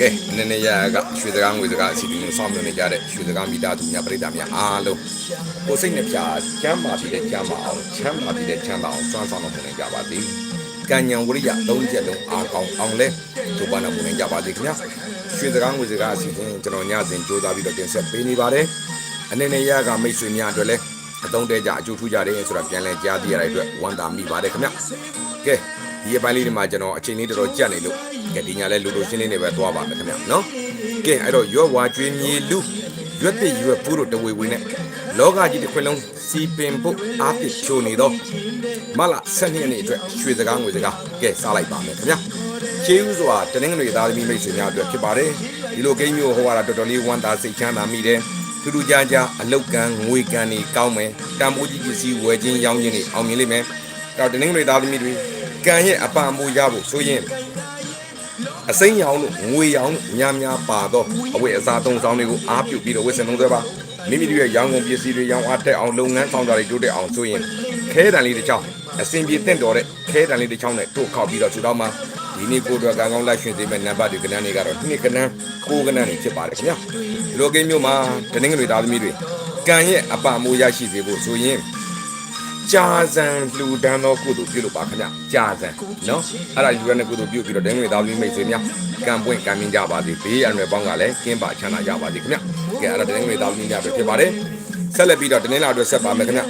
ကဲနည်းနည်းရကရွှေစကားငွေစကားအစီအစဉ်ကိုစောင့်မျှော်နေကြတဲ့ရွှေစကားမိသားစုများပြည်သားများအားလုံးကိုယ်စိတ်နှပြချမ်းပါပြီးတဲ့ချမ်းပါအောင်ချမ်းပါပြီးတဲ့ချမ်းသာအောင်စွမ်းဆောင်လုပ်နေကြပါသည်ကံဉဏ်ဝရိယသုံးချက်လုံးအားကောင်းအောင်လဲဒုပါနာမှုနေကြပါသည်ခင်ဗျာရွှေစကားငွေစကားအစီအစဉ်ကျွန်တော်ညစဉ်ကြိုးစားပြီးတော့တင်ဆက်ပေးနေပါတယ်အနေနဲ့ရကမိတ်ဆွေများအတွက်လည်း အသုံးတဲကြအကျိုးထူးကြတယ်ဆိုတာပြန်လဲကြားသိရတဲ့အတွက်ဝမ်းသာမိပါတယ်ခင်ဗျာကဲဒီအပိုင်းလေးတွေမှာကျွန်တော်အချိန်လေးတော်တော်ကြက်နေလို့ကဲဒီညလဲလူလူရှင်းလေးနေပဲသွားပါမယ်ခင်ဗျာနော်ကဲအဲ့တော့ရွက်ဝါကျွေးမြေလူရွက်ပစ်ရွက်ပူးတို့တဝေဝေနဲ့လောကကြီးတစ်ခွင်လုံးစီပင်ဖို့အားပစ်ချိုးနေတော့မလဆက်နှစ်နှစ်အတွက်ရွှေစကားငွေစကားကဲစားလိုက်ပါမယ်ခင်ဗျာကျေးဇူးစွာတနင်္ဂနွေသားသမီးမိတ်ဆွေများအတွက်ဖြစ်ပါတယ်ဒီလိုဂိမ်းမျိုးဟောရတာတော်တော်လေးဝမ်းသာစိတ်ချမ်းသာမိတယ် ထူးထူးခြားခြားအလုတ်ကံငွေကံတွေကောင်းမယ်တန်ဖိုးကြီးပစ္စည်းဝယ်ခြင်းရောင်းခြင်းတွေအောင်မြင်လိမ့်မယ်အဲ့တော့တနင်္ဂနွေသားသမီးတွေကံရဲ့အပံမိုးရဖို့ဆိုရင်အစိမ်းရောင်လို့ငွေရောင်လို့များများပါတော့အဝတ်အစားသုံးဆောင်တွေကိုအားပြုပြီးတော့ဝတ်ဆင်သုံးသွဲပါမိမိတို့ရဲ့ရောင်းကုန်ပစ္စည်းတွေရောင်းအားတက်အောင်လုပ်ငန်းဆောင်တာတွေတိုးတက်အောင်ဆိုရင်ခဲတံလေးတစ်ချောင်းအစင်ပြေတင့်တော်တဲ့ခဲတံလေးတစ်ချောင်းနဲ့တို့ခောက်ပြီးတော့ခြေတော်မှာ ဒီနေ့ကိုတော့ကံကောင်းလိုက်ရှင်သေးမဲ့နံပါတ်တွေကနန်းတွေကတော့နှစ်ကနန်းကိုးကနန်းတွေဖြစ်ပါတယ်ခင်ဗျာဒီလိုကိန်းမျိုးမှာတနင်္ဂနွေသားသမီးတွေကံရဲ့အပမိုးရရှိစေဖို့ဆိုရင်ကြာဇံလှူဒန်းသောကုသိုလ်ပြုလို့ပါခင်ဗျကြာဇံနော်အဲ့ဒါယူရတဲ့ကုသိုလ်ပြုပြီးတော့ဒင်းငွေသားသမီးမိတ်ဆွေများကံပွင့်ကံမြင့်ကြပါစေဘေးရန်တွေပေါင်းကလည်းကင်းပါချမ်းသာကြပါစေခင်ဗျကဲအဲ့ဒါဒင်းငွေသားသမီးများပဲဖြစ်ပါတယ် ဆက်လက်ပြီးတော့တင်းလာအတွက်ဆက်ပါမယ်ခင်ဗျ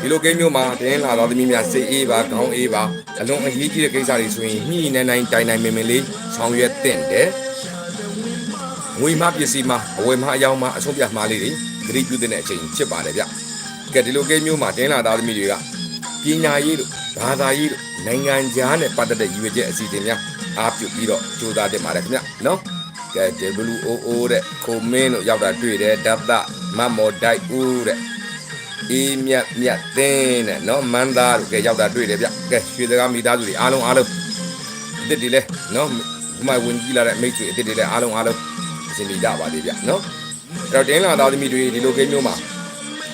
ဒီလိုကိန်းမျိုးမှာတင်းလာသားသမီးများစိတ်အေးပါခေါင်းအေးပါအလုံးအရေးကြီးတဲ့ကိစ္စတွေဆိုရင်ညှိနှိုင်းနှိုင်းတိုင်တိုင်မင်မင်လေးဆောင်ရွက်သင့်တယ်ငွေမှပစ္စည်းမှအဝယ်မှအယောင်မှအဆုံးပြမှလေးတွေဂရိပြုတဲ့အချိန်ဖြစ်ပါတယ်ဗျကဲဒီလိုကိန်းမျိုးမှာတင်းလာသားသမီးတွေကပညာရေးတို့ဘာသာရေးတို့နိုင်ငံခြားနဲ့ပတ်သက်တဲ့ရည်ရွယ်ချက်အစီအစဉ်များအားပြုပြီးတော့ကြိုးစားတင်ပါတယ်ခင်ဗျနော်ကဲ WOO တဲ့ကိုမင်းတို့ရောက်တာတွေ့တယ်ဓာတ်မတ် မော်တိုက်ဦးတဲ့အေးမြတ်မြတ်သင်းတဲ့နော်မန္တာတို့ကဲရောက်တာတွေ့တယ်ဗျကဲရွှေစကားမိသားစုတွေအားလုံးအားလုံးအစ်စ်တွေလဲနော်ဒီမှာဝင်ကြည့်လာတဲ့မိတ်ဆွေအစ်စ်တွေလဲအားလုံးအားလုံးအစဉ်ပြေကြပါသေးဗျနော်အဲ့တော့တင်းလာသားသမီးတွေဒီလိုကိန်းမျိုးမှာ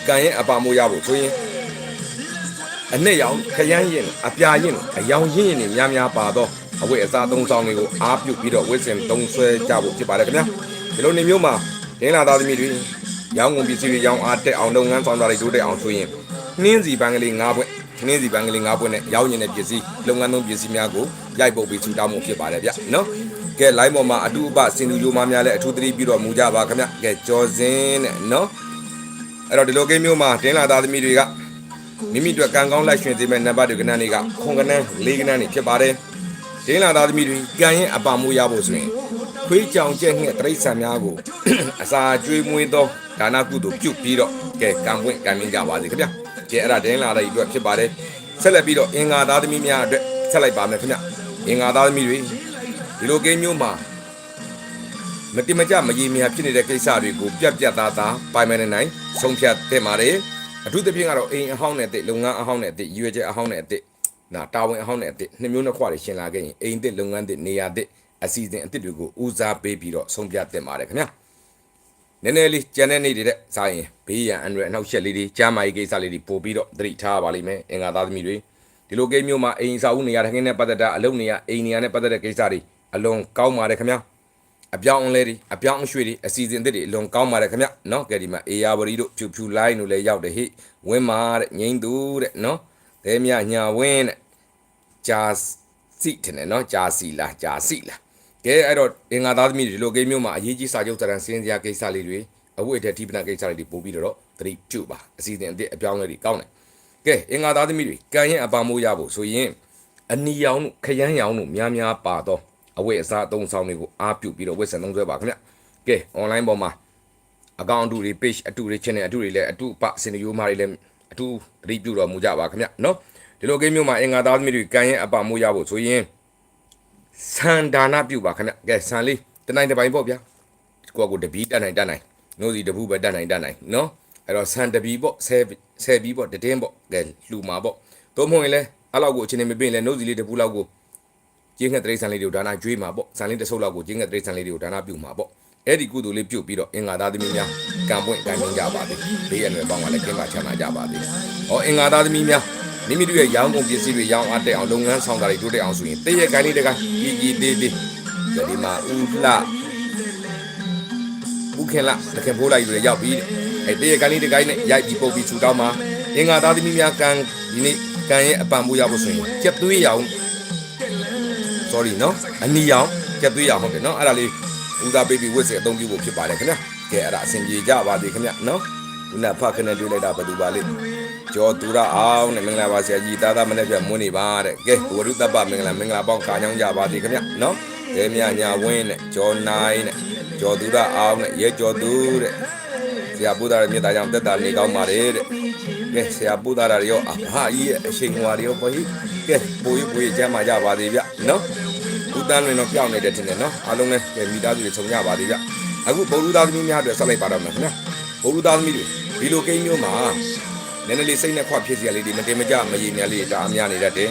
ကံရဲ့အပါမိုးရဖို့ဆိုရင်အနဲ့ရောင်ခရမ်းရင်အပြာရင်အယောင်ရင်းရင်တွေများများပါတော့အဝတ်အစားသုံးဆောင်တွေကိုအားပြုပြီးတော့ဝတ်ဆင်သုံးဆွဲကြဖို့ဖြစ်ပါတယ်ခင်ဗျာဒီလိုနေမျိုးမှာဒင်းလာသားသမီးတွေ ရောင်းကုန်ပစ္စည်းတွေရောင်းအားတက်အောင်လုပ်ငန်းဆောင်တာတွေတိုးတက်အောင်ဆိုရင်နှင်းစီပန်းကလေး၅ပွင့်နှင်းစီပန်းကလေး၅ပွင့်နဲ့ရောင်းရင်တဲ့ပစ္စည်းလုပ်ငန်းသုံးပစ္စည်းများကိုရိုက်ပုတ်ပြီးထူတောင်းမှုဖြစ်ပါတယ်ဗျနော်ကဲ line ပေါ်မှာအတူအပစင်လူယိုမာများလည်းအထူးသတိပြုတော်မူကြပါခင်ဗျကဲကြော်စင်းနဲ့နော်အဲ့တော့ဒီလိုကိန်းမျိုးမှာဒင်းလာသားသမီးတွေကမိမိတို့ကံကောင်းလိုက်ရွှင်သေးမဲ့နံပါတ်တွေကဏ္ဍတွေကခွန်ကဏ္ဍလေးကဏ္ဍတွေဖြစ်ပါတယ်။ဒင်းလာသားသမီးတွေကံရင်အပါမိုးရဖို့ဆိုရင်ခွေးကြောင်ကျက်ငှက်တရိษံများကိုအစာကျွေးမွေးသော ဒါနကုသိုလ်ပြုပြီးတော့ကဲကံပွင့်ကံမြင့်ကြပါစေခင်ဗျ။ကဲအဲ့ဒါဒင်းလာတဲ့အတွက်ဖြစ်ပါတယ်။ဆက်လက်ပြီးတော့အင်္ဂါသားသမီးများအတွက်ဆက်လိုက်ပါမယ်ခင်ဗျ။အင်္ဂါသားသမီးတွေဒီလိုကိန်းမျိုးမှာမတိမကြမရေမြာဖြစ်နေတဲ့ကိစ္စတွေကိုပြက်ပြက်သားသားပိုင်မနေနိုင်ဆုံးဖြတ်သင့်ပါတယ်။အထူးသဖြင့်ကတော့အိမ်အဟောင်းနဲ့အစ်စ်လုပ်ငန်းအဟောင်းနဲ့အစ်စ်ရွေချက်အဟောင်းနဲ့အစ်စ်နာတာဝန်အဟောင်းနဲ့အစ်စ်နှစ်မျိုးနှစ်ခွတွေရှင်လာခဲ့ရင်အိမ်အစ်စ်လုပ်ငန်းအစ်စ်နေရာအစ်စ်အစီအစဉ်အစ်စ်တွေကိုဦးစားပေးပြီးတော့ဆုံးဖြတ်တင်ပါတယ်ခင်ဗျာ နည်းနည်းလေးကြံတဲ့နေ့တွေတဲ့စားရင်ဘေးရန်အန်ဒရယ်အနောက်ရှက်လေးတွေကြားမာရေးကိစ္စလေးတွေပို့ပြီးတော့သတိထားပါလိမ့်မယ်အင်္ဂါသားသမီးတွေဒီလိုကိန်းမျိုးမှာအိမ်အစာဦးနေရာထိုင်ခင်းနဲ့ပတ်သက်တာအလုပ်နေရာအိမ်နေရာနဲ့ပတ်သက်တဲ့ကိစ္စတွေအလွန်ကောင်းပါတယ်ခင်ဗျာအပြောင်းအလဲတွေအပြောင်းအရွှေ့တွေအစီအစဉ်အသစ်တွေအလွန်ကောင်းပါတယ်ခင်ဗျနော်ကဲဒီမှာအေယာဝရီတို့ဖြူဖြူလိုင်းတို့လည်းရောက်တယ်ဟိဝင်းမာတဲ့ငိမ့်သူတဲ့နော်ဒဲမြညာဝင်းတဲ့ဂျာစီတဲ့နော်ဂျာစီလားဂျာစီလား ကဲအဲ့တော့အင်္ဂါသားသမီးတွေဒီလိုကိန်းမျိုးမှာအရေးကြီးစာချုပ်စာတမ်းစင်းစရာကိစ္စလေးတွေအဝတ်အထည်ထိပနာကိစ္စလေးတွေပို့ပြီးတော့သတိပြုပါအစီအစဉ်အသစ်အပြောင်းအလဲတွေကောင်းတယ်ကဲအင်္ဂါသားသမီးတွေကံရင်အပါမိုးရဖို့ဆိုရင်အနီရောင်တို့ခရမ်းရောင်တို့များများပါတော့အဝတ်အစားအသုံးဆောင်တွေကိုအားပြုပြီးတော့ဝတ်ဆင်သုံးစွဲပါခင်ဗျ။ကဲ online ပေါ်မှာအကောင့်အတူတွေ page အတူတွေ channel အတူတွေလည်းအတူပစင်ရိုးမားတွေလည်းအတူသတိပြုတော်မူကြပါခင်ဗျနော်။ဒီလိုကိန်းမျိုးမှာအင်္ဂါသားသမီးတွေကံရင်အပမိုးရဖို့ဆိုရင် စန္ဒာနာပြုပါခင်ဗျ။ကဲဆန်လေးတနိုင်တစ်ပိုင်းပေါ့ဗျာ။ကိုယ့်ကိုယ်တပီးတက်နိုင်တက်နိုင်။နိုးစီတပူးပဲတက်နိုင်တက်နိုင်နော်။အဲ့တော့ဆန်တပီးပေါ့ဆဲဆဲပီးပေါ့တတင်းပေါ့ကဲလှူမှာပေါ့။သို့မဟုတ်ရင်လည်းအဲ့လောက်ကိုအချိန်နေမပြင်းလဲနိုးစီလေးတပူးလောက်ကိုကျင်းငှက်တရိတ်ဆန်လေးတွေကိုဒါနာကျွေးမှာပေါ့ဆန်လေးတစ်ဆုပ်လောက်ကိုကျင်းငှက်တရိတ်ဆန်လေးတွေကိုဒါနာပြုမှာပေါ့အဲ့ဒီကုသိုလ်လေးပြုတ်ပြီးတော့အင်္ဂါသားသမီးများကံပွင့်ကံမြင့်ကြပါသည်ဘေးရန်တွေပေါင်းကလည်းကင်းပါချမ်းသာကြပါသည်ဟောအင်္ဂါသားသမီးများ မိမိတို့ရဲ့ရောင်းကုန်ပစ္စည်းတွေရောင်းအားတက်အောင်လုပ်ငန်းဆောင်တာတွေတိုးတက်အောင်ဆိုရင်တည့်ရဲ့ကိုင်းလေးတကကြီးကြီးသေးသေးဒီမှာဥလှဥခင်လာတခင်ဖိုးလိုက်တွေရောက်ပြီးအဲတည့်ရဲ့ကိုင်းလေးတကိုင်းနဲ့ရိုက်ပြီးပုတ်ပြီးထူတောင်းမှာအင်္ဂါသားသမီးများကံဒီနေ့ကံရဲ့အပံမိုးရဖို့ဆိုရင်ကြက်သွေးရောင် sorry နော်အနီရောင်ကြက်သွေးရောင်ဟုတ်တယ်နော်အဲ့ဒါလေးဦးစားပေးပြီးဝတ်စေအသုံးပြုဖို့ဖြစ်ပါတယ်ခင်ဗျကဲအဲ့ဒါအဆင်ပြေကြပါသေးခင်ဗျနော်ခုနဖခနဲ့တွေ့လိုက်တာဘယ်သူပါလိ ကျော်သူရအောင်နဲ့မင်္ဂလာပါဆရာကြီးတာတာမနေ့ပြမွန်းနေပါတဲ့ကဲဝရုတ္တပမင်္ဂလာမင်္ဂလာပေါင်းခါညောင်းကြပါသေးခင်ဗျနော်ကဲမြညာဝင်းနဲ့ကျော်နိုင်နဲ့ကျော်သူရအောင်နဲ့ရဲကျော်သူတဲ့ဆရာဘုရားရဲ့မြတ်တာကြောင့်တက်တာနေကောင်းပါတယ်တဲ့ကဲဆရာဘုရားရရောအဖာကြီးရဲ့အရှိန်ဟွာရောပေါ်ကြီးကဲပိုးပိုးကျမ်းမာကြပါသေးဗျနော်ဦးတန်းလွင်တော့ပြောင်းနေတယ်ထင်တယ်နော်အားလုံးလည်းကဲမိသားစုတွေခြုံကြပါသေးဗျအခုဗုလ်လူသားသမီးများအတွက်ဆက်လိုက်ပါတော့မယ်ခင်ဗျဗုလ်လူသားသမီးတွေဒီလိုကိန်းမျိုးမှာန ည်းနည်းလေးစိတ်နဲ့ခွဖြစ်စရာလေးတွေမတင်မကြမရည်များလေးဒါအများနေတတ်တယ်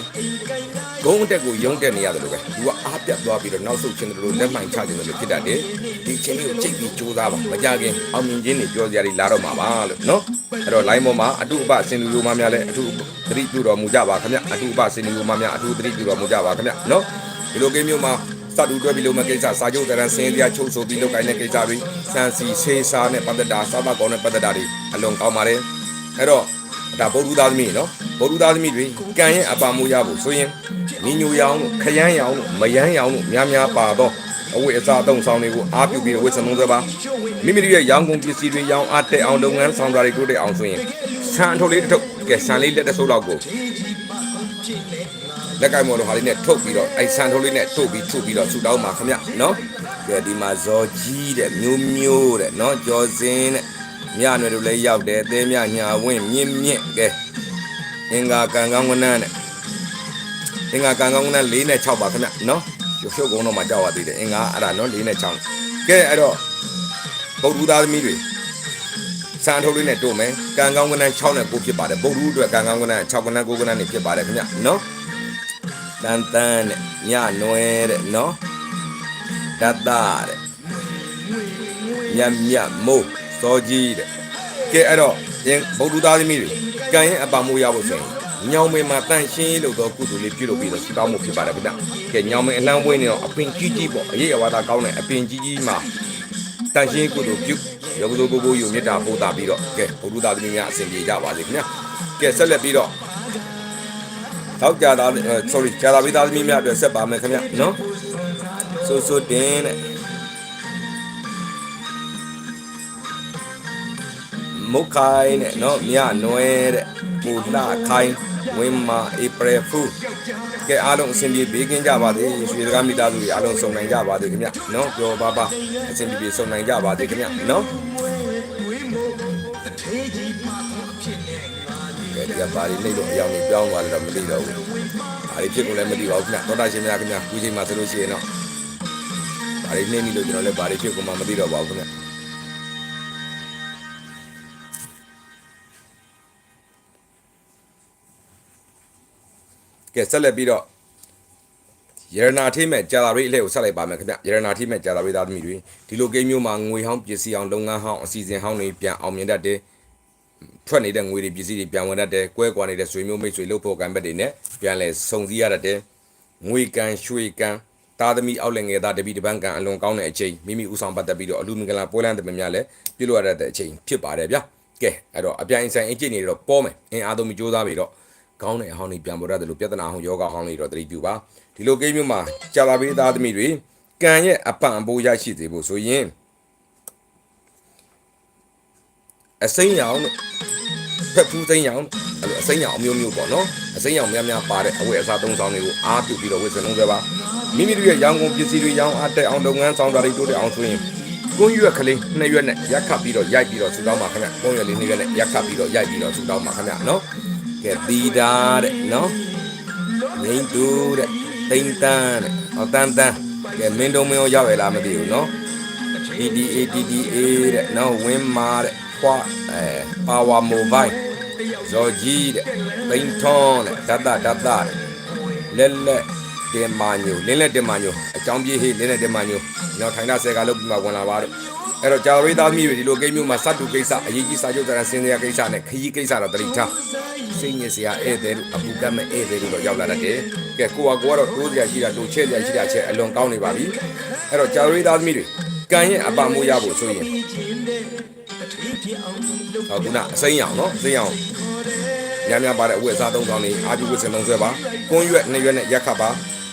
ဂုံးအတက်ကိုယုံတက်နေရတယ်လို့ပဲသူကအားပြတ်သွားပြီးတော့နောက်ဆုတ်ခြင်းတို့လက်မှန်ချခြင်းတို့ဖြစ်တတ်တယ်ဒီချင်းလေးကိုချိန်ပြီးကြိုးစားပါမကြခင်အောင်မြင်ခြင်းတွေပြောစရာတွေလာတော့မှာပါလို့နော်အဲ့တော့ line ပေါ်မှာအတုအပစင်လူလိုမများလဲအတုသတိပြုတော်မူကြပါခင်ဗျအတုအပစင်လူလိုမများအတုသတိပြုတော်မူကြပါခင်ဗျနော်ဒီလိုကိန်းမျိုးမှာစတူတွဲပြီးလို့မကိစ္စစာချုပ်တရန်စင်းတရားချုပ်ဆိုပြီးလုပ်ကိုင်းတဲ့ကိစ္စတွေစံစီဆေးစားနဲ့ပတ်သက်တာစားမကောင်းတဲ့ပတ်သက်တာတွေအလွန်ကောင်းပါတယ်အဲ့တော့ ဒါဗုဒ္ဓသားသမီးနော်ဗုဒ္ဓသားသမီးတွေကံရဲ့အပါမိုးရဖို့ဆိုရင်ညီညူရောင်လို့ခရမ်းရောင်လို့မယမ်းရောင်လို့များများပါတော့အဝိအစားအသုံးဆောင်တွေကိုအားပြုပြီးဝိစလုံးသဘာမိမိတို့ရဲ့ရောင်ကုန်ပစ္စည်းတွေရောင်အားတက်အောင်လုပ်ငန်းဆောင်တာတွေတိုးတက်အောင်ဆိုရင်ဆန်အထုတ်လေးတစ်ထုပ်ကဲဆန်လေးလက်တစ်စုပ်လောက်ကိုလက်ကင်မော်လိုဟာလေးနဲ့ထုတ်ပြီးတော့အဲဆန်ထိုးလေးနဲ့ထုတ်ပြီးထုတ်ပြီးတော့ဆူတောင်းပါခင်ဗျနော်ကဲဒီမှာဇော်ကြီးတဲ့မျိုးမျိုးတဲ့နော်ကျော်စင်းတဲ့ မြနွယ်တို့လည်းရောက်တယ်အသေးမြညာဝင်းမြင့်မြင့်ကဲအင်္ဂါကံကောင်းကနန်းတဲ့အင်္ဂါကံကောင်းကနန်း၄နဲ့6ပါခင်ဗျနော်ရုပ်ရှုပ်ကုန်းတော့မှကြောက်ရသေးတယ်အင်္ဂါအဲ့ဒါနော်၄နဲ့6ကဲအဲ့တော့ဗုဒ္ဓသားသမီးတွေစံထုတ်လေးနဲ့တို့မယ်ကံကောင်းကနန်း6နဲ့9ဖြစ်ပါတယ်ဗုဒ္ဓအတွက်ကံကောင်းကနန်း6ကနန်း9ကနန်းနေဖြစ်ပါတယ်ခင်ဗျနော်တန်တန်းတဲ့ညနွယ်တဲ့နော်တတတဲ့ညမြမိုး စောကြီးတဲ့ကဲအဲ့တော့ရင်ဗုဒ္ဓသားသမီးတွေကံရဲ့အပါမိုးရဖို့ဆိုရင်ညောင်မင်းမှာတန်ရှင်းလို့တော့ကုသိုလ်လေးပြုလုပ်ပြီးတော့စတောင်းမှုဖြစ်ပါတယ်ဗျကဲညောင်မင်းအလံဝင်းနေတော့အပင်ကြီးကြီးပေါ့အရေးအဝါဒကောင်းတဲ့အပင်ကြီးကြီးမှာတန်ရှင်းကုသိုလ်ပြုရောကုသိုလ်ကိုကိုယူမေတ္တာပို့တာပြီးတော့ကဲဗုဒ္ဓသားသမီးများအစဉ်ပြေကြပါစေခင်ဗျကဲဆက်လက်ပြီးတော့တောက်ကြတာ sorry ကြာတာပြီးသားသမီးများအတွက်ဆက်ပါမယ်ခင်ဗျနော်ဆိုဆိုတင်တဲ့ မုတ်ခိုင်းတဲ့နော်မြနွယ်တဲ့ပူလာခိုင်းဝင်းမာဧပြီဖူကဲအားလုံးအဆင်ပြေဘေးကင်းကြပါစေရွှေစကားမိသားစုတွေအားလုံးစုံနိုင်ကြပါစေခင်ဗျနော်ပြောပါပါအဆင်ပြေပြေစုံနိုင်ကြပါစေခင်ဗျနော်ကဲဒီကပါရီနေတော့အယောင်ကြီးပြောင်းသွားတယ်တော့မသိတော့ဘူး။ဘာတွေဖြစ်ကုန်လဲမသိပါဘူးခင်ဗျ။သောတာရှင်များခင်ဗျ။ဒီချိန်မှာဆိုလို့ရှိရင်တော့ဘာတွေနှိမ့်ပြီလို့ကျွန်တော်လည်းဘာတွေဖြစ်ကုန်မှမသိတော့ပါဘူးခင်ဗျ။ ကဲဆက်လက်ပြီးတော့ရတနာထိမဲ့ကြာတာရိအလှည့်ကိုဆက်လိုက်ပါမယ်ခင်ဗျရတနာထိမဲ့ကြာတာရိသားသမီးတွေဒီလိုကိန်းမျိုးမှာငွေဟောင်းပစ္စည်းအောင်လုပ်ငန်းဟောင်းအစီအစဉ်ဟောင်းတွေပြန်အောင်မြင်တတ်တယ်ထွက်နေတဲ့ငွေတွေပစ္စည်းတွေပြန်ဝင်တတ်တယ်၊ကွဲကွာနေတဲ့ဆွေမျိုးမိတ်ဆွေလို့ဖို့ကံဘက်တွေနဲ့ပြန်လဲစုံစည်းရတတ်တယ်။ငွေကံရွှေကံသားသမီးအောက်လည်းငယ်သားတပီတပန်းကံအလွန်ကောင်းတဲ့အချိန်မိမိဥဆောင်ပတ်သက်ပြီးတော့အလူမင်္ဂလာပွဲလမ်းတမန်များလည်းပြုလုပ်ရတဲ့အချိန်ဖြစ်ပါတယ်ဗျာ။ကဲအဲ့တော့အပြိုင်ဆိုင်အကျင့်တွေတော့ပေါ်မယ်။အင်အားသုံးပြီးစူးစမ်းပြီးတော့ ကောင်းတဲ့အဟောင်းတွေပြန်ပေါ်ရတယ်လို့ပြဿနာဟောင်းယောဂဟောင်းတွေတော့သတိပြုပါ။ဒီလိုကိန်းမျိုးမှာကြာလာပေးသားသမီးတွေကံရဲ့အပံအပိုးရရှိစေဖို့ဆိုရင်အစိမ်းရောင်တို့ဖက်ဖူးသိန်းရောင်အဲ့လိုအစိမ်းရောင်အမျိုးမျိုးပေါ့နော်အစိမ်းရောင်များများပါတဲ့အဝတ်အစားသုံးဆောင်တွေကိုအားပြုပြီးတော့ဝတ်ဆင်လုံးကြပါမိမိတို့ရဲ့ရောင်ကုန်ပစ္စည်းတွေရောင်းအားတက်အောင်လုပ်ငန်းဆောင်တာတွေတိုးတက်အောင်ဆိုရင်ကွန်းရွက်ကလေးနှစ်ရွက်နဲ့ရက်ခတ်ပြီးတော့ရိုက်ပြီးတော့ဆူတောင်းပါခင်ဗျကွန်းရွက်လေးနှစ်ရွက်နဲ့ရက်ခတ်ပြီးတော့ရိုက်ပြီးတော့ဆူတောင်းပါခင်ဗျနော် ကဲတီတာတဲ့နော်ငိမ့်တူတဲ့တိန်တန်းတဲ့ဟောတန်းတန်းကဲမင်းတုံးမင်းရောရောက်ရလားမသိဘူးနော် TDA TDA တဲ့နော်ဝင်းမာတဲ့ခွာအဲပါဝါမိုဘိုင်းဇော်ကြီးတဲ့သိန်းထွန်းတဲ့ဒတ်တာဒတ်တာတဲ့လက်လက် တင်မာညိုလင်းလက်တင်မာညိုအကြောင်းပြေးဟေးလင်းလက်တင်မာညိုကျွန်တော်ထိုင်တာဆဲကလုတ်ပြီးမှဝင်လာပါတော့အဲ့တော့ဂျာဝေးသားသမီးတွေဒီလိုကိန်းမျိုးမှာစတူကိစ္စအရေးကြီးစာချုပ်တရားစင်စရာကိစ္စနဲ့ခရီးကိစ္စတော့တတိထားစိတ်ညစ်စရာဧည့်သည်တို့အပူကတ်မဲ့ဧည့်သည်တို့တော့ရောက်လာတတ်တယ်ကဲကိုကကိုကတော့တိုးစရာရှိတာတိုးချဲ့စရာရှိတာချဲ့အလွန်ကောင်းနေပါပြီအဲ့တော့ဂျာဝေးသားသမီးတွေကံရဲ့အပမိုးရဖို့ဆိုရင်ဟောခုနအစိမ်းရောင်နော်အစိမ်းရောင်များများပါတဲ့အဝတ်အစားသုံးဆောင်နေအာပြုဝတ်စင်သုံးဆွဲပါကွန်းရွက်နှစ်ရွက်နဲ့ရက်ခတ်ပါ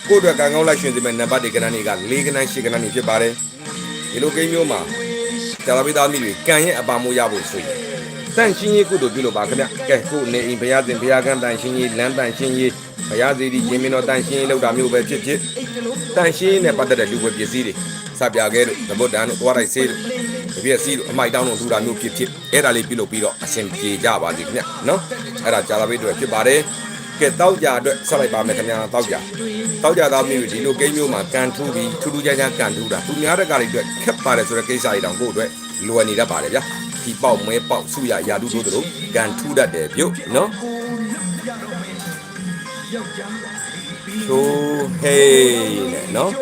ကိုယ့်အတွက်ကံကောင်းလိုက်ရှင်စီမဲ့နံပါတ်တွေကဏ္ဍတွေက၄ကဏ္ဍ၈ကဏ္ဍတွေဖြစ်ပါတယ်ဒီလိုကိန်းမျိုးမှာကြာလာပြီးသားမိတွေကံရဲ့အပါမိုးရဖို့ဆိုရင်တန့်ရှင်းရေးကုသိုလ်ပြုလို့ပါခင်ဗျကဲခုနေအိမ်ဘုရားရှင်ဘုရားကံတန့်ရှင်းရေးလမ်းတန့်ရှင်းရေးဘုရားစီဒီရင်မင်းတော်တန့်ရှင်းရေးလောက်တာမျိုးပဲဖြစ်ဖြစ်တန့်ရှင်းရေးနဲ့ပတ်သက်တဲ့လူပွဲပစ္စည်းတွေစပြခဲတို့သဘုတ်တန်တို့သွားလိုက်ဆေးတို့တပြည့်စီတို့အမိုက်တောင်းတို့ထူတာမျိုးဖြစ်ဖြစ်အဲ့ဒါလေးပြုလုပ်ပြီးတော့အဆင်ပြေကြပါစေခင်ဗျနော်အဲ့ဒါကြာလာပြီးတော့ဖြစ်ပါတယ် ကဲတောက်ကြအတွက်ဆက်လိုက်ပါမယ်ခင်ဗျာတောက်ကြတောက်ကြသားမျိုးဒီလိုကိန်းမျိုးမှာကန်ထူးပြီးထူးထူးခြားခြားကန်ထူးတာသူများတဲ့ကားတွေအတွက်ခက်ပါတယ်ဆိုတဲ့ကိစ္စတွေတောင်ကိုယ့်အတွက်လွယ်နေတတ်ပါတယ်ဗျာဒီပေါက်မဲပေါက်စုရရာတူတို့တို့ကန်ထူးတတ်တယ်ပြုတ်နော်ချိုးဟေးနဲ့နော်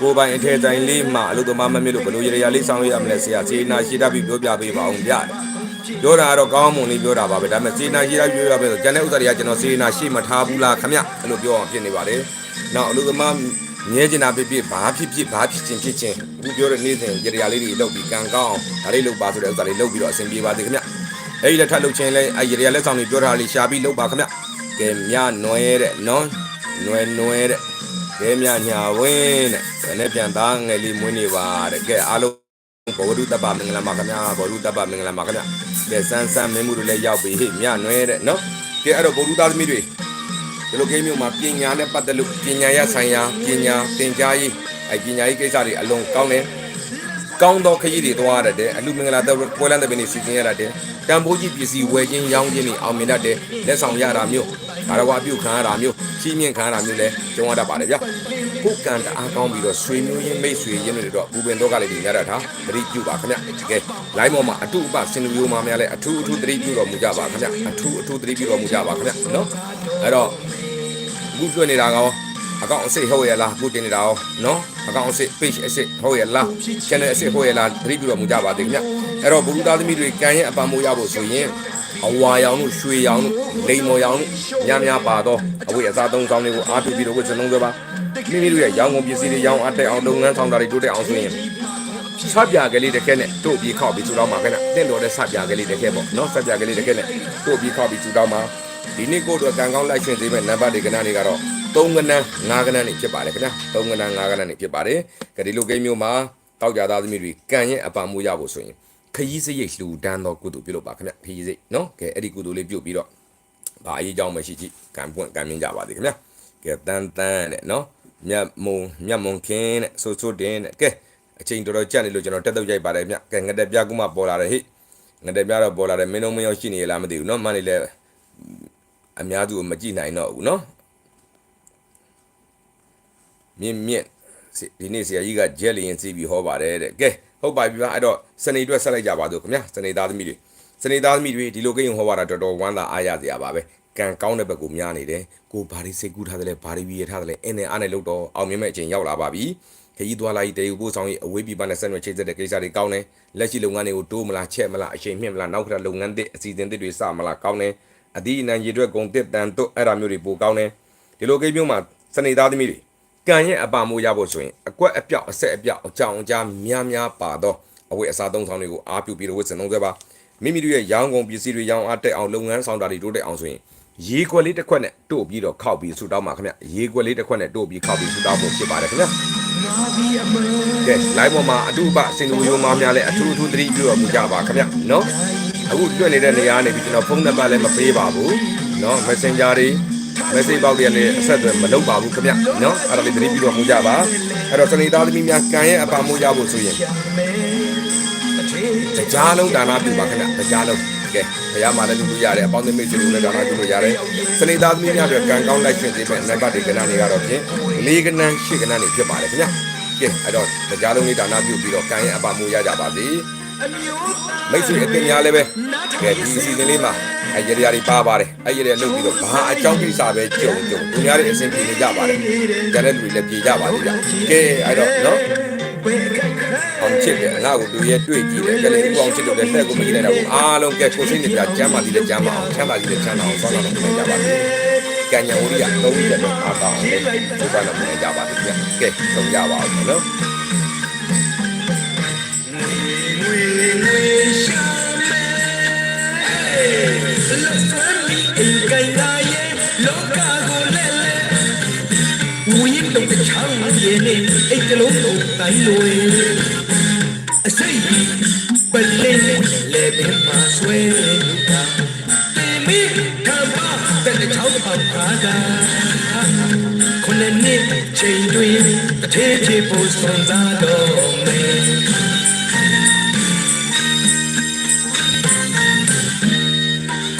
ကိုယ်ပိုင်အထည်တိုင်းလေးမှအလုပ်သမားမမြင့်လို့ဘယ်လိုရရလေးဆောင်ရရမလဲဆရာစေနာရှိတတ်ပြီးပြောပြပေးပါအောင်ဗျာ ပြောတာကတော့ကောင်းမွန်လေးပြောတာပါပဲဒါပေမဲ့စေနာရှိတတ်ပြောရမယ်ဆိုကျန်တဲ့ဥစ္စာတွေကကျွန်တော်စေနာရှိမထားဘူးလားခမအဲ့လိုပြောအောင်ဖြစ်နေပါတယ်နောက်အလုပ်သမားမြဲကျင်တာဖြစ်ဖြစ်ဘာဖြစ်ဖြစ်ဘာဖြစ်ချင်းဖြစ်ချင်းအခုပြောတဲ့နေ့စဉ်ရရလေးတွေလုပ်ပြီးကံကောင်းဒါလေးလုပ်ပါဆိုတဲ့ဥစ္စာလေးလုပ်ပြီးတော့အဆင်ပြေပါစေခမအဲ့ဒီလက်ထပ်လုပ်ချင်းလဲအဲ့ရရလက်ဆောင်တွေပြောတာလေးရှာပြီးလုပ်ပါခမကဲမြနွယ်တဲ့နော်နွယ်နွယ်တဲ့ကဲမြညာဝင်းတဲ့ဒါနဲ့ပြန်သားငယ်လေးမွေးနေပါတဲ့ကဲအားလုံး ဘောဝတုတ္တပမင်္ဂလာပါခင်ဗျာဘောဝတုတ္တပမင်္ဂလာပါခင်ဗျာကဲစန်းစန်းမင်းမှုတို့လည်းရောက်ပြီဟေ့မြနွယ်တဲ့နော်ကဲအဲ့တော့ဘောဝတုသားသမီးတွေဒီလိုကိန်းမျိုးမှာပညာနဲ့ပတ်သက်လို့ပညာရဆိုင်ရာပညာသင်ကြားရေးအဲပညာရေးကိစ္စတွေအလုံးကောင်းတယ်ကောင်းသောခရီးတွေသွားရတယ်အလူမင်္ဂလာတော့ပွဲလန်းတဲ့ပင်တွေစီစဉ်ရရတယ်တန်ဖိုးကြီးပစ္စည်းဝယ်ခြင်းရောင်းခြင်းတွေအောင်မြင်တတ်တယ်လက်ဆောင်ရတာမျိုးဘာတော်ဝပြုခံရတာမျိုးချီးမြှင့်ခံရတာမျိုးလည်းကြုံရတတ်ပါတယ်ဗျ ကိုကံတအားကောင်းပြီးတော့ဆွေမျိုးရင်းမိတ်ဆွေရင်းတွေတော့ဘူပင်တော့ကလေးတွေညရတာသတိပြုပါခင်ဗျကဲ line ပေါ်မှာအထုအပစင်လူမျိုးမှာများလဲအထူးအထူးသတိပြုတော်မူကြပါခင်ဗျအထူးအထူးသတိပြုတော်မူကြပါခင်ဗျနော်အဲ့တော့အခုပြောနေတာကောအကောင့်အစ်စ်ဟုတ်ရလားအခုတင်နေတာရောနော်အကောင့်အစ်စ် page အစ်စ်ဟုတ်ရလား channel အစ်စ်ဟုတ်ရလားသတိပြုတော်မူကြပါသေးခင်ဗျအဲ့တော့ဘုရားသမီးတွေကံရဲ့အပံမိုးရဖို့ဆိုရင်အဝါရောင်တို့ရွှေရောင်တို့လိမ်မော်ရောင်တို့များများပါတော့အဝိအစားသုံးဆောင်တွေကိုအားပြုပြီးတော့ဝတ်စလုံးတွေပါ မိမိတို့ရဲ့ရောင်းကုန်ပစ္စည်းတွေရောင်းအပ်တဲ့အောင်လုပ်ငန်းဆောင်တာတွေတိုးတက်အောင်ဆိုရင်စပြကလေးတစ်ခဲနဲ့တို့ပြီးခောက်ပြီးထူတောင်းပါခင်ဗျတင့်တော်တဲ့စပြကလေးတစ်ခဲပေါ့နော်စပြကလေးတစ်ခဲနဲ့တို့ပြီးခောက်ပြီးထူတောင်းပါဒီနေ့ကိုတို့ကံကောင်းလိုက်ရှင်သေးမဲ့နံပါတ်တွေကဏ္ဍတွေကတော့3ကဏ္ဍ5ကဏ္ဍနေဖြစ်ပါတယ်ခင်ဗျာ3ကဏ္ဍ5ကဏ္ဍနေဖြစ်ပါတယ်ကဒီလိုကိန်းမျိုးမှာတောက်ကြသားသမီးတွေကံရဲ့အပံမိုးရဖို့ဆိုရင်ခရီးစရိတ်လှူဒန်းသောကုသိုလ်ပြုလုပ်ပါခင်ဗျခရီးစရိတ်နော်ကဲအဲ့ဒီကုသိုလ်လေးပြုတ်ပြီးတော့ဘာအရေးကြောင်းမရှိကြည့်ကံပွင့်ကံမြင်ကြပါသေးခင်ဗျကဲတန်တန်တဲ့နော် မြတ်မုံမြတ်မုံခင်းတဲ့ဆိုဆိုတင်တဲ့ကဲအချိန်တော်တော်ကြက်နေလို့ကျွန်တော်တက်တော့ရိုက်ပါတယ်ဗျကဲငတဲ့ပြကူမပေါ်လာတယ်ဟိငတဲ့ပြတော့ပေါ်လာတယ်မင်းတို့မရောက်ရှိနေလားမသိဘူးနော်မှန်နေလဲအများစုမကြည့်နိုင်တော့ဘူးနော်မြင့်မြင့်ဒီနေ့ဆရာကြီးကဂျက်လီရင်စီးပြီးဟောပါတယ်တဲ့ကဲဟုတ်ပါပြီဗျာအဲ့တော့စနေအတွက်ဆက်လိုက်ကြပါစို့ခင်ဗျာစနေသားသမီးတွေစနေသားသမီးတွေဒီလိုကိန်းဟောပါတာတော်တော်ဝမ်းသာအားရစရာပါပဲ ကံကောင်းတဲ့ဘက်ကိုများနေတယ်ကိုဘာတွေစိတ်ကူးထားတယ်လဲဘာတွေပြီးရထားတယ်လဲအင်းနဲ့အားနဲ့လို့တော့အောင်မြင်မဲ့အချိန်ရောက်လာပါပြီခရီးသွားလိုက်တေယူပို့ဆောင်ရေးအဝေးပြပနဲ့ဆက်နွယ်ချိတ်ဆက်တဲ့ကိစ္စတွေကောင်းတယ်လက်ရှိလုပ်ငန်းတွေကိုတိုးမလားချက်မလားအချိန်မြင့်မလားနောက်ခါလုပ်ငန်းသစ်အစီအစဉ်သစ်တွေစမလားကောင်းတယ်အဒီအနံရေအတွက်ဂုံတစ်တန်တို့အဲ့ဒါမျိုးတွေပိုကောင်းတယ်ဒီလိုကိန်းမျိုးမှာစနေသားသမီးတွေကံရဲ့အပါမိုးရဖို့ဆိုရင်အကွက်အပြောက်အဆက်အပြောက်အကြောင်အကြားများများပါတော့အဝတ်အစားသုံးဆောင်တွေကိုအားပြုပြီးတော့ဝတ်စင်သုံးခဲ့ပါမိမိတို့ရဲ့ရောင်းကုန်ပစ္စည်းတွေရောင်းအားတက်အောင်လုပ်ငန်းဆောင်တာတွေတိုးတက်အောင်ဆိုရင် ရေခွက်လေးတစ်ခွက်နဲ့တို့ပြီးတော့ခောက်ပြီးဆူတောင်းပါခင်ဗျရေခွက်လေးတစ်ခွက်နဲ့တို့ပြီးခောက်ပြီးဆူတောင်းဖို့ဖြစ်ပါတယ်ခင်ဗျကဲ live ပေါ်မှာအတူပစင်လူရိုးမားများလဲအထူးအထူးသတိပြုတော်မူကြပါခင်ဗျနော်အခုတွေ့နေတဲ့နေရာနေပြီးကျွန်တော်ဖုန်းနံပါတ်လည်းမပေးပါဘူးနော် messenger တွေ message ပေါက်တွေလည်းအဆက်အသွယ်မလုပ်ပါဘူးခင်ဗျနော်အဲ့ဒါလေးသတိပြုတော်မူကြပါအဲ့တော့စနေသားသမီးများကံရဲ့အပါမိုးရဖို့ဆိုရင်ကြားလုံးဒါနပြုပါခင်ဗျကြားလုံး ကဲဘုရားမှာလည်းလူလူရတယ်အပေါင်းသမီးတွေလည်းဒါနပြုလို့ရတယ်စနေသားသမီးများတွေကံကောင်းလိုက်ရှင်သေးမဲ့နံပါတ်တွေကဏ္ဍတွေကတော့ဖြင့်၄ကဏ္ဍ၈ကဏ္ဍတွေဖြစ်ပါတယ်ခင်ဗျကဲအဲ့တော့ကြားလုံးလေးဒါနပြုပြီးတော့ကံရဲ့အပါမိုးရကြပါစေမိတ်ဆွေအတင်များလည်းပဲကဲဒီစီစဉ်လေးမှာအဲရေရတွေပါပါတယ်အဲရေရလုတ်ပြီးတော့ဘာအကြောင်းကိစ္စပဲကြုံကြုံသူများတွေအဆင်ပြေနေကြပါတယ်ကျန်တဲ့လူတွေလည်းပြေကြပါသေးဗျကဲအဲ့တော့နော် အောင်ချစ်တယ်ငါ့ကိုလူရဲတွေ့ကြည့်တယ်ကလေးဦးအောင်ချစ်တော့လည်းလက်ကိုမကြည့်လိုက်တော့ဘူးအားလုံးကဲကိုစိတ်နဲ့ပြကျမ်းပါသေးတယ်ကျမ်းပါအောင်ချမ်းသာသေးတယ်ချမ်းသာအောင်ဆောင်းတော်လုပ်နေကြပါသေးကံညာဝရိယသုံးချက်နဲ့အားကောင်းအောင်လည်းဒီကနေ့လုပ်နေကြပါသေးဗျကဲဆုံးကြပါအောင်နော် ဝင်းတုံတချောင်းရဲ့နေအိတ်ကလုံးလုံးတိုင်းလို့အစိတ်ပလင်းလေပင်မှာဆွဲနေတာတေမီကမ္ဘာတဲ့ချောင်းပေါက်ခါတာခုနှစ်နှစ်ချိန်တွင်တထေးချေဖို့စွန်စားတော့မယ်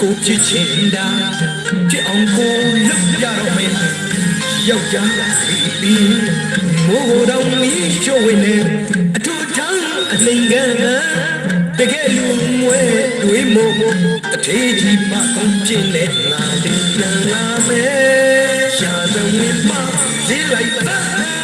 ကိုဖြစ်ချင်တာဖြစ်အောင်ကိုလုပ်ရတော့မယ် ယောက်ျားပြီးပြီးမိုးကိုယ်တော်မီးရှို့ဝင်နေအထူးထမ်းအလင်ကန်းတကယ်လူမွဲတွေးမို့အထေးကြီးမကုန်ပြင်းနေငါတင်ပြန်လာမယ်ရှာတဲ့ဝင်မရေးလိုက်ပါ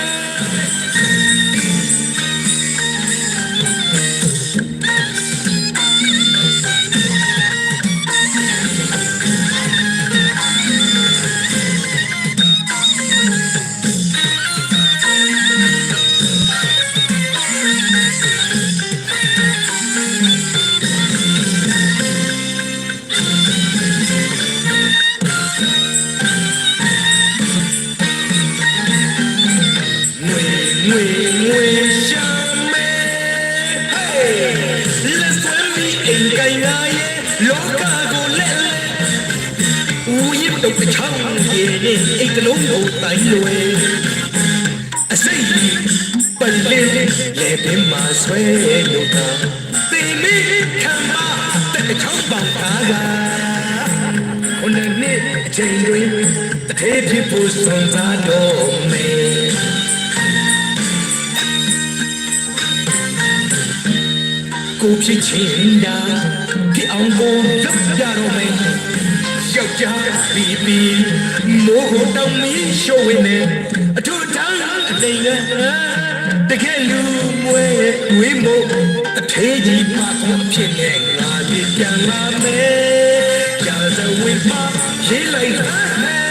ရဲ့အိတ်ကလုံးကိုတိုင်းလွယ်အစိတ်ပလင်းလေပင်မှာဆွဲလို့တာတေမီခံမတဲ့ချောင်းပေါင်သားကခုနှစ်နှစ်အချိန်တွင်တထေးဖြစ်ဖို့စွန်စားတော့မယ်ကိုဖြစ်ချင်တာဖြစ်အောင်ကိုလုပ်ရတော့မယ် ယောက်ျားပြီးပြီးမိုးကိုတောင်းမီးရှို့ဝင်နေအထူးတန်းအလိမ်ကတကယ်လူမွဲတွေးမို့အထေးကြီးပါကုန်ဖြစ်နေငါဒီပြန်လာမယ်ကြာစဝင်းပါရေးလိုက်